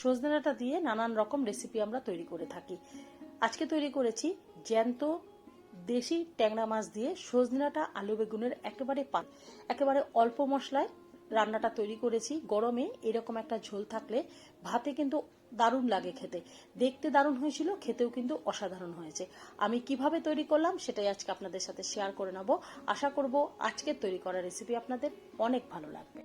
সজনে ডাঁটা দিয়ে নানান রকম রেসিপি আমরা তৈরি করে থাকি। আজকে তৈরি করেছি জ্যান্ত দেশি ট্যাংরা মাছ দিয়ে সজনে ডাঁটা আলু বেগুনের একেবারে পা একেবারে অল্প মশলায় রান্নাটা তৈরি করেছি। গরমে এরকম একটা ঝোল থাকলে ভাতে কিন্তু দারুণ লাগে খেতে। দেখতে দারুণ হয়েছিল, খেতেও কিন্তু অসাধারণ হয়েছে। আমি কীভাবে তৈরি করলাম সেটাই আজকে আপনাদের সাথে শেয়ার করে নেব। আশা করব আজকের তৈরি করা রেসিপি আপনাদের অনেক ভালো লাগবে।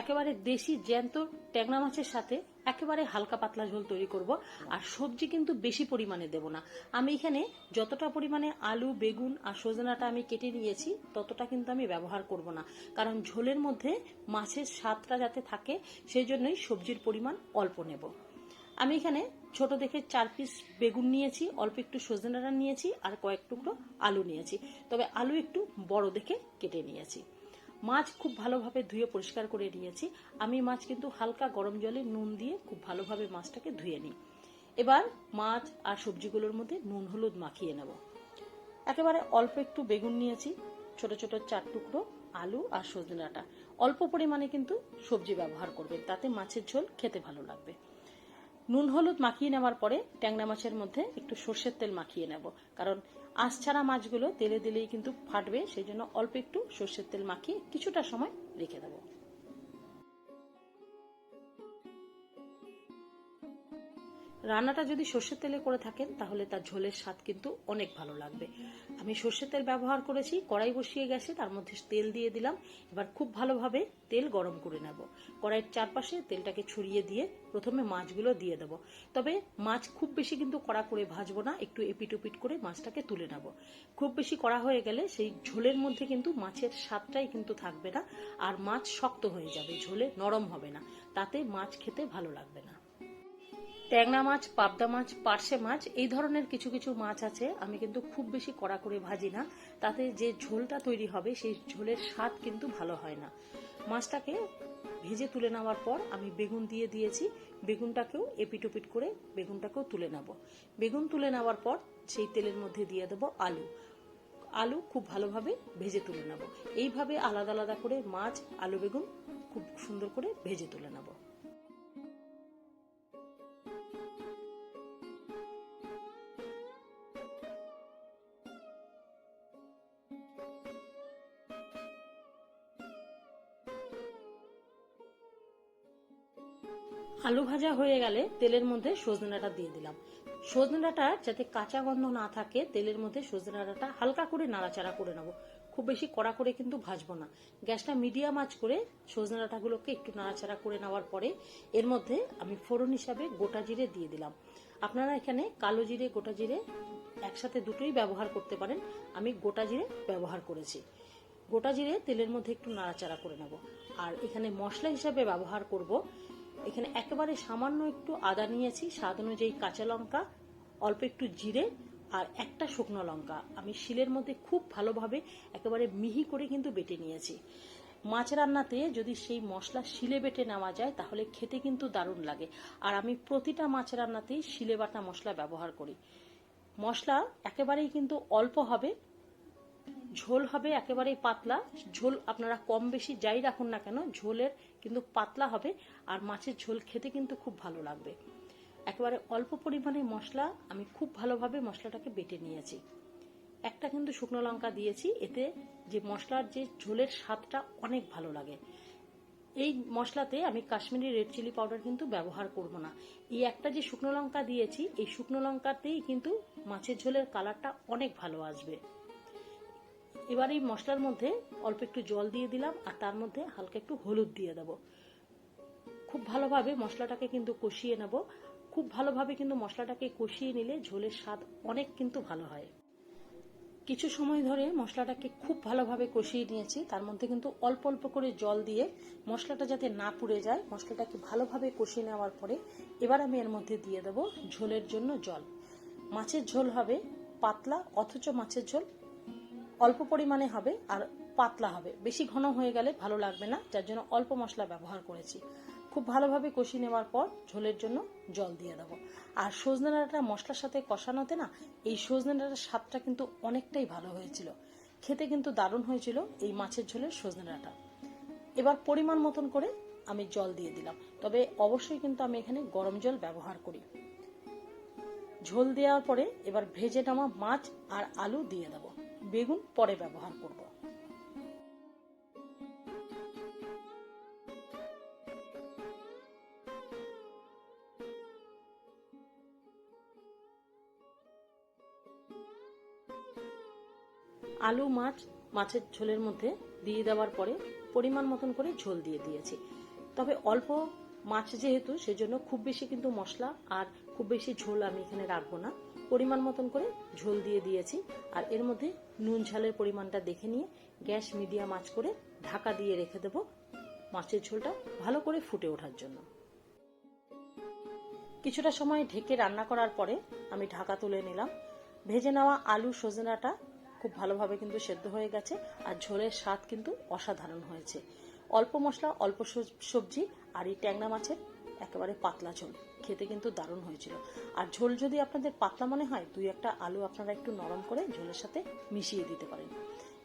একেবারে দেশি জ্যান্ত ট্যাংরা মাছের সাথে একেবারে হালকা পাতলা ঝোল তৈরি করব, আর সবজি কিন্তু বেশি পরিমাণে দেব না। আমি এখানে যতটা পরিমাণে আলু, বেগুন আর সজনাটা আমি কেটে নিয়েছি, ততটা কিন্তু আমি ব্যবহার করব না। কারণ ঝোলের মধ্যে মাছের স্বাদটা যাতে থাকে সেই জন্যই সবজির পরিমাণ অল্প নেব। আমি এখানে ছোট দেখে চার পিস বেগুন নিয়েছি, অল্প একটু সজনাটা নিয়েছি আর কয়েক টুকরো আলু নিয়েছি। তবে আলু একটু বড় দেখে কেটে নিয়েছি। মাছ খুব ভালোভাবে ধুয়ে পরিষ্কার করে নিয়েছি। আমি মাছ কিন্তু হালকা গরম জলে নুন দিয়ে খুব ভালোভাবে মাছটাকে ধুয়ে নিই। এবার মাছ আর সবজিগুলোর মধ্যে নুন হলুদ মাখিয়ে নেব। একেবারে অল্প একটু বেগুন নিয়েছি, ছোট ছোট চার টুকরো, আলু আর সজনে ডাঁটা অল্প পরিমাণে কিন্তু সবজি ব্যবহার করবেন, তাতে মাছের ঝোল খেতে ভালো লাগবে। নুন হলুদ মাখিয়ে নেওয়ার পরে ট্যাংরা মাছের মধ্যে একটু সর্ষের তেল মাখিয়ে নেব। কারণ আঁশ ছাড়া মাছগুলো তেলে দিলেই কিন্তু ফাটবে, সেই জন্য অল্প একটু সর্ষের তেল মাখিয়ে কিছুটা সময় রেখে দেবো। রান্নাটা যদি সর্ষের তেলে করে থাকেন, তাহলে তার ঝোলের স্বাদ কিন্তু অনেক ভালো লাগবে। আমি সর্ষের তেল ব্যবহার করেছি, কড়াই বসিয়ে গেছে, তার মধ্যে তেল দিয়ে দিলাম। এবার খুব ভালোভাবে তেল গরম করে নেব। কড়াইয়ের চারপাশে তেলটাকে ছড়িয়ে দিয়ে প্রথমে মাছগুলো দিয়ে দেব। তবে মাছ খুব বেশি কিন্তু কড়া করে ভাজবো না, একটু এপিট ওপিট করে মাছটাকে তুলে নেব। খুব বেশি কড়া হয়ে গেলে সেই ঝোলের মধ্যে কিন্তু মাছের স্বাদটাই কিন্তু থাকবে না, আর মাছ শক্ত হয়ে যাবে, ঝোলে নরম হবে না, তাতে মাছ খেতে ভালো লাগবে না। ট্যাংরা মাছ, পাবদা মাছ, পার্শে মাছ, এই ধরনের কিছু কিছু মাছ আছে। আমি কিন্তু খুব বেশি কড়া করে ভাজি না। তাতে যে ঝোলটা তৈরি হবে, সেই ঝোলের স্বাদ কিন্তু ভালো হয় না। মাছটাকে ভেজে তুলে নেওয়ার পর আমি বেগুন দিয়ে দিয়েছি। বেগুনটাকেও এপিটোপিট করে বেগুনটাকেও তুলে নেব। বেগুন তুলে নেওয়ার পর সেই তেলের মধ্যে দিয়ে দেবো আলু। আলু খুব ভালোভাবে ভেজে তুলে নেব। এইভাবে আলাদা আলাদা করে মাছ, আলু, বেগুন খুব সুন্দর করে ভেজে তুলে নেব। আলু ভাজা হয়ে গেলে তেলের মধ্যে সজনে ডাঁটা দিয়ে দিলাম। সজনে ডাঁটা যাতে কাঁচা গন্ধ না থাকে, তেলের মধ্যে সজনে ডাঁটা হালকা করে নাড়াচাড়া করে নেব। খুব বেশি কড়া করে কিন্তু ভাজবো না। গ্যাসটা মিডিয়াম আঁচ করে সজনে ডাঁটাগুলোকে একটু নাড়াচাড়া করে নেওয়ার পরে এর মধ্যে আমি ফোড়ন হিসাবে গোটা জিরে দিয়ে দিলাম। আপনারা এখানে কালো জিরে, গোটা জিরে একসাথে দুটোই ব্যবহার করতে পারেন। আমি গোটা জিরে ব্যবহার করেছি। গোটা জিরে তেলের মধ্যে একটু নাড়াচাড়া করে নেব। আর এখানে মশলা হিসাবে ব্যবহার করব এখানে একেবারে সামান্য একটু আদা নিয়েছি, স্বাদ অনুযায়ী কাঁচা লঙ্কা, অল্প একটু জিরে আর একটা শুকনো লঙ্কা। আমি শিলের মধ্যে খুব ভালোভাবে একেবারে মিহি করে কিন্তু বেটে নিয়েছি। মাছ রান্নাতে যদি সেই মশলা শিলে বেটে নেওয়া যায়, তাহলে খেতে কিন্তু দারুণ লাগে। আর আমি প্রতিটা মাছ রান্নাতেই শিলে বাটা মশলা ব্যবহার করি। মশলা একেবারেই কিন্তু অল্প হবে ঝোল হবে একেবারেই পাতলা। ঝোল আপনারা কম বেশি যাই রাখুন না কেন, ঝোলের কিন্তু পাতলা হবে আর মাছের ঝোল খেতে কিন্তু খুব ভালো লাগবে। একেবারে অল্প পরিমাণে মশলা, আমি খুব ভালোভাবে মশলাটাকে বেটে নিয়েছি। একটা কিন্তু শুকনো লঙ্কা দিয়েছি, এতে যে মশলার যে ঝোলের স্বাদটা অনেক ভালো লাগে। এই মশলাতে আমি কাশ্মীরি রেড চিলি পাউডার কিন্তু ব্যবহার করব না। এই একটা যে শুকনো লঙ্কা দিয়েছি, এই শুকনো লঙ্কাতেই কিন্তু মাছের ঝোলের কালারটা অনেক ভালো আসবে। এবার এই মশলার মধ্যে অল্প একটু জল দিয়ে দিলাম, আর তার মধ্যে হালকা একটু হলুদ দিয়ে দেব। খুব ভালোভাবে মশলাটাকে কিন্তু কষিয়ে নেব। খুব ভালোভাবে কিন্তু মশলাটাকে কষিয়ে নিলে ঝোলের স্বাদ অনেক কিন্তু ভালো হয়। কিছু সময় ধরে মশলাটাকে খুব ভালোভাবে কষিয়ে নিয়েছি। তার মধ্যে কিন্তু অল্প অল্প করে জল দিয়ে মশলাটা যাতে না পুড়ে যায়, মশলাটাকে ভালোভাবে কষিয়ে নেওয়ার পরে এবার আমি এর মধ্যে দিয়ে দেবো ঝোলের জন্য জল। মাছের ঝোল হবে পাতলা, অথচ মাছের ঝোল অল্প পরিমাণে হবে আর পাতলা হবে। বেশি ঘন হয়ে গেলে ভালো লাগবে না, যার জন্য অল্প মশলা ব্যবহার করেছি। খুব ভালোভাবে কষিয়ে নেওয়ার পর ঝোলের জন্য জল দিয়ে দেবো। আর সজনে ডাঁটা মশলার সাথে কষানোতে না, এই সজনে ডাঁটার স্বাদটা কিন্তু অনেকটাই ভালো হয়েছিল। খেতে কিন্তু দারুণ হয়েছিল এই মাছের ঝোলের সজনে ডাঁটা। এবার পরিমাণ মতন করে আমি জল দিয়ে দিলাম। তবে অবশ্যই কিন্তু আমি এখানে গরম জল ব্যবহার করি। ঝোল দেওয়ার পরে এবার ভেজে নেওয়া মাছ আর আলু দিয়ে দেবো। বেগুন পরে ব্যবহার করব। আলু, মাছ, মাছের ঝোলের মধ্যে দিয়ে দেওয়ার পরে পরিমাণ মতন করে ঝোল দিয়ে দিয়েছি। তবে অল্প মাছ যেহেতু, সেজন্য খুব বেশি কিন্তু মশলা আর খুব বেশি ঝোল আমি এখানে রাখব না। পরিমাণ মতন করে ঝোল দিয়ে দিয়েছি। আর এর মধ্যে নুন ঝালের পরিমাণটা দেখে নিয়ে গ্যাস মিডিয়াম আঁচ করে ঢাকা দিয়ে রেখে দেবো মাছের ঝোলটা ভালো করে ফুটে ওঠার জন্য। কিছুটা সময় ঢেকে রান্না করার পরে আমি ঢাকা তুলে নিলাম। ভেজে নেওয়া আলু সজনাটা খুব ভালোভাবে কিন্তু সেদ্ধ হয়ে গেছে আর ঝোলের স্বাদ কিন্তু অসাধারণ হয়েছে। অল্প মশলা, অল্প সবজি আর এই ট্যাংরা মাছের একেবারে পাতলা ঝোল। খেতে কিন্তু দারুণ হয়েছিল। আর ঝোল যদি আপনাদের পাতলা মনে হয়, দুই একটা আলু আপনারা একটু নরম করে ঝোলের সাথে মিশিয়ে দিতে পারেন।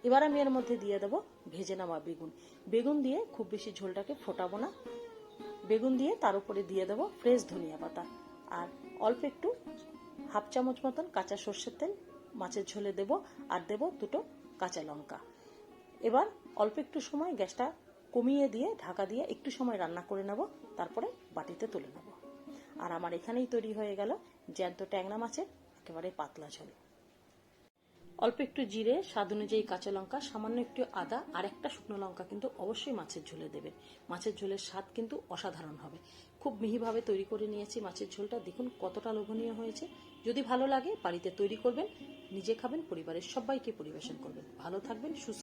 এবার আমি এর মধ্যে দিয়ে দেবো ভেজে নেওয়া বেগুন। বেগুন দিয়ে খুব বেশি ঝোলটাকে ফোটাবো না। বেগুন দিয়ে তার উপরে দিয়ে দেবো ফ্রেশ ধনিয়া পাতা। আর অল্প একটু হাফ চামচ মতন কাঁচা সর্ষের তেল মাছের ঝোলে দেব আর দেব দুটো কাঁচা লঙ্কা। এবার অল্প একটু সময় গ্যাসটা কমিয়ে দিয়ে ঢাকা দিয়ে একটু সময় রান্না করে নেব, তারপরে বাটিতে তুলে নেব। আর আমার এখানেই তৈরি হয়ে গেল জ্যান্ত ট্যাংরা মাছের একেবারে পাতলা ঝোল। অল্প একটু জিরে, স্বাদ অনুযায়ী কাঁচা লঙ্কা, সামান্য একটু আদা আর একটা শুকনো লঙ্কা কিন্তু অবশ্যই মাছের ঝোলে দেবেন। মাছের ঝোলের স্বাদ কিন্তু অসাধারণ হবে। খুব মিহিভাবে তৈরি করে নিয়েছি মাছের ঝোলটা। দেখুন কতটা লোভনীয় হয়েছে। যদি ভালো লাগে বাড়িতে তৈরি করবেন, নিজে খাবেন, পরিবারের সবাইকে পরিবেশন করবেন। ভালো থাকবেন, সুস্থ